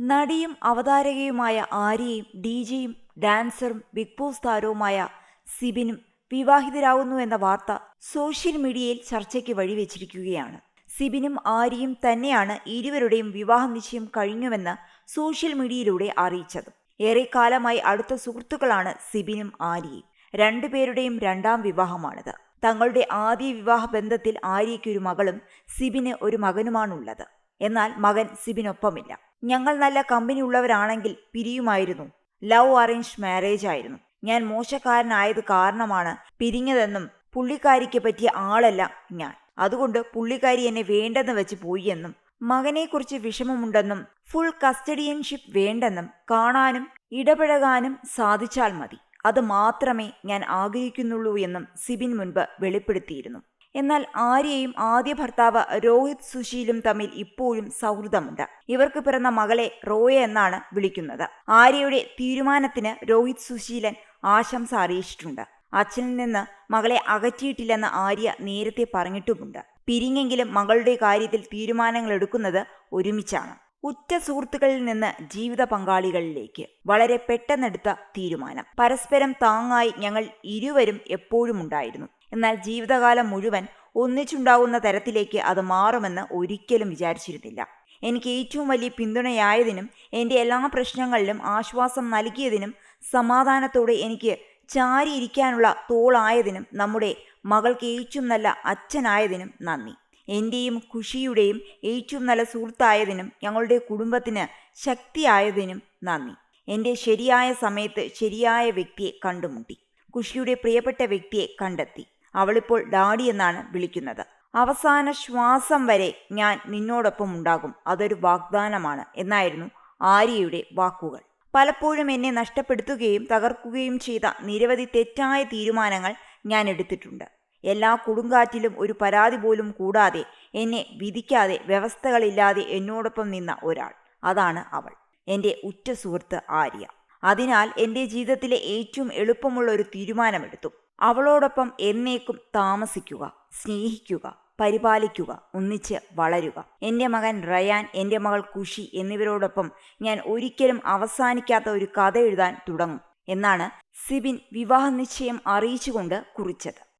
നടിയും അവതാരകയുമായ ആര്യയും ഡി ഡാൻസറും ബിഗ് ബോസ് താരവുമായ സിബിനും വിവാഹിതരാകുന്നു എന്ന വാർത്ത സോഷ്യൽ മീഡിയയിൽ ചർച്ചയ്ക്ക് വഴിവെച്ചിരിക്കുകയാണ്. സിബിനും ആര്യയും തന്നെയാണ് ഇരുവരുടെയും വിവാഹ നിശ്ചയം കഴിഞ്ഞുവെന്ന് സോഷ്യൽ മീഡിയയിലൂടെ അറിയിച്ചത്. ഏറെക്കാലമായി അടുത്ത സുഹൃത്തുക്കളാണ് സിബിനും ആര്യയും. രണ്ടുപേരുടെയും രണ്ടാം വിവാഹമാണിത്. തങ്ങളുടെ ആദ്യ വിവാഹ ബന്ധത്തിൽ ആര്യയ്ക്കൊരു മകളും സിബിന് ഒരു മകനുമാണുള്ളത്. എന്നാൽ മകൻ സിബിനൊപ്പമില്ല. ഞങ്ങൾ നല്ല കമ്പനി ഉള്ളവരാണെങ്കിൽ പിരിയുമായിരുന്നു. ലവ് അറേഞ്ച് മാരേജ് ആയിരുന്നു. ഞാൻ മോശക്കാരനായത് കാരണമാണ് പിരിഞ്ഞതെന്നും പുള്ളിക്കാരിക്ക് പറ്റിയ ആളല്ല ഞാൻ. അതുകൊണ്ട് പുള്ളിക്കാരി എന്നെ വേണ്ടെന്ന് വെച്ച് പോയി എന്നും മകനെക്കുറിച്ച് വിഷമമുണ്ടെന്നും ഫുൾ കസ്റ്റഡിയൻഷിപ്പ് വേണ്ടെന്നും കാണാനും ഇടപഴകാനും സാധിച്ചാൽ മതി. അത് മാത്രമേ ഞാൻ ആഗ്രഹിക്കുന്നുള്ളൂ എന്നും സിബിൻ മുൻപ് വെളിപ്പെടുത്തിയിരുന്നു. എന്നാൽ ആര്യയും ആദ്യ ഭർത്താവ് രോഹിത് സുശീലും തമ്മിൽ ഇപ്പോഴും സൗഹൃദമുണ്ട്. ഇവർക്ക് പിറന്ന മകളെ റോയ എന്നാണ് വിളിക്കുന്നത്. ആര്യയുടെ തീരുമാനത്തിന് രോഹിത് സുശീലൻ ആശംസ അറിയിച്ചിട്ടുണ്ട്. അച്ഛനിൽ നിന്ന് മകളെ അകറ്റിയിട്ടില്ലെന്ന് ആര്യ നേരത്തെ പറഞ്ഞിട്ടുമുണ്ട്. പിരിഞ്ഞെങ്കിലും മകളുടെ കാര്യത്തിൽ തീരുമാനങ്ങൾ എടുക്കുന്നത് ഒരുമിച്ചാണ്. ഉറ്റ സുഹൃത്തുക്കളിൽ നിന്ന് ജീവിത പങ്കാളികളിലേക്ക്. വളരെ പെട്ടെന്നെടുത്ത തീരുമാനം. പരസ്പരം താങ്ങായി ഞങ്ങൾ ഇരുവരും എപ്പോഴും ഉണ്ടായിരുന്നു. എന്നാൽ ജീവിതകാലം മുഴുവൻ ഒന്നിച്ചുണ്ടാകുന്ന തരത്തിലേക്ക് അത് മാറുമെന്ന് ഒരിക്കലും വിചാരിച്ചിരുന്നില്ല. എനിക്ക് ഏറ്റവും വലിയ പിന്തുണയായതിനും എന്റെ എല്ലാ പ്രശ്നങ്ങളിലും ആശ്വാസം നൽകിയതിനും സമാധാനത്തോടെ എനിക്ക് ചാരിയിരിക്കാനുള്ള തോളായതിനും നമ്മുടെ മകൾക്ക് ഏറ്റവും നല്ല അച്ഛനായതിനും നന്ദി. എന്റെയും ഖുഷിയുടെയും ഏറ്റവും നല്ല സുഹൃത്തായതിനും ഞങ്ങളുടെ കുടുംബത്തിന് ശക്തിയായതിനും നന്ദി. എന്റെ ശരിയായ സമയത്ത് ശരിയായ വ്യക്തിയെ കണ്ടുമുട്ടി. ഖുഷിയുടെ പ്രിയപ്പെട്ട വ്യക്തിയെ കണ്ടെത്തി. അവളിപ്പോൾ ഡാഡി എന്നാണ് വിളിക്കുന്നത്. അവസാന ശ്വാസം വരെ ഞാൻ നിന്നോടൊപ്പം ഉണ്ടാകും. അതൊരു വാഗ്ദാനമാണ് എന്നായിരുന്നു ആര്യയുടെ വാക്കുകൾ. പലപ്പോഴും എന്നെ നഷ്ടപ്പെടുത്തുകയും തകർക്കുകയും ചെയ്ത നിരവധി തെറ്റായ തീരുമാനങ്ങൾ ഞാൻ എടുത്തിട്ടുണ്ട്. എല്ലാ കൊടുങ്കാറ്റിലും ഒരു പരാതി പോലും കൂടാതെ എന്നെ വിധിക്കാതെ വ്യവസ്ഥകളില്ലാതെ എന്നോടൊപ്പം നിന്ന ഒരാൾ. അതാണ് അവൾ. എന്റെ ഉറ്റ സുഹൃത്ത് ആര്യ. അതിനാൽ എന്റെ ജീവിതത്തിലെ ഏറ്റവും എളുപ്പമുള്ള ഒരു തീരുമാനമെടുത്തു. അവളോടൊപ്പം എന്നേക്കും താമസിക്കുക സ്നേഹിക്കുക പരിപാലിക്കുക ഒന്നിച്ച് വളരുക. എന്റെ മകൻ റയാൻ എന്റെ മകൾ കുഷി എന്നിവരോടൊപ്പം ഞാൻ ഒരിക്കലും അവസാനിക്കാത്ത ഒരു കഥ എഴുതാൻ തുടങ്ങും എന്നാണ് സിബിൻ വിവാഹ നിശ്ചയം അറിയിച്ചുകൊണ്ട് കുറിച്ചത്.